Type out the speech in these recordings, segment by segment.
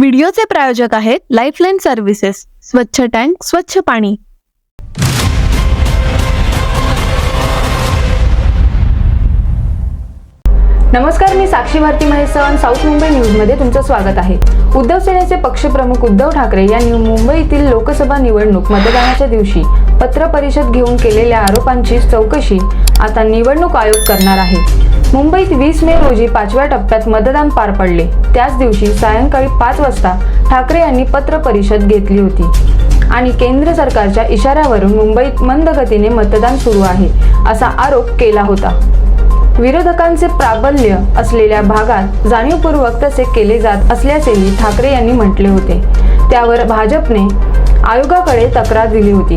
व्हिडिओचे प्रायोजक आहेत lifeline services स्वच्छ टँक स्वच्छ पाणी. नमस्कार मी साक्षी भारती महेसन साऊथ मुंबई न्यूजमध्ये तुमचं स्वागत आहे. उद्धव सेनेचे पक्षप्रमुख उद्धव ठाकरे यांनी मुंबईतील लोकसभा निवडणूक मतदानाच्या दिवशी पत्र परिषद घेऊन केलेल्या आरोपांची चौकशी आता निवडणूक आयोग करणार आहे. मुंबईत वीस मे रोजी पाचव्या टप्प्यात मतदान पार पडले. त्याच दिवशी सायंकाळी पाच वाजता ठाकरे यांनी पत्र परिषद घेतली होती. आणि केंद्र सरकारच्या इशाऱ्यावरून मुंबईत मंद गतीने मतदान सुरू आहे असा आरोप केला होता. विरोधकांचे प्राबल्य असलेल्या भागात जाणीवपूर्वक तसे केले जात असल्याचेही ठाकरे यांनी म्हटले होते. त्यावर भाजपने आयोगाकडे तक्रार दिली होती.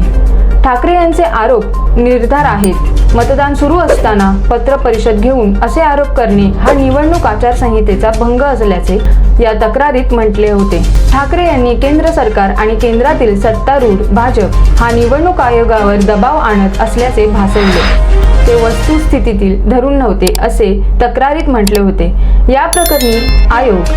ठाकरे यांचे आरोप निर्धार आहेत. मतदान सुरू असताना पत्र परिषद घेऊन असे आरोप करणे हा निवडणूक आचारसंहितेचा भंग असल्याचे या तक्रारीत म्हटले होते. ठाकरे यांनी केंद्र सरकार आणि केंद्रातील सत्तारूढ भाजप हा निवडणूक आयोगावर दबाव आणत असल्याचे भासवले. ते वस्तुस्थितीतील धरून नव्हते असे तक्रारीत म्हटले होते. या प्रकरणी आयोग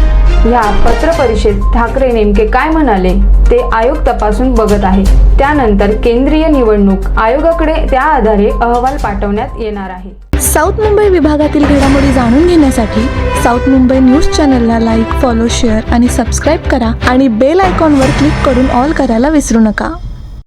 ह्या पत्र परिषद ठाकरे नेमके काय म्हणाले? ते आयोग तपासून बघत आहे त्यानंतर केंद्रीय निवडणूक आयोगाकडे त्या आधारे अहवाल पाठवण्यात येणार आहे. साऊथ मुंबई विभागातील घडामोडी जाणून घेण्यासाठी साऊथ मुंबई न्यूज चॅनलला लाईक फॉलो शेअर आणि सबस्क्राईब करा आणि बेल आयकॉनवर क्लिक करून ऑल करायला विसरू नका.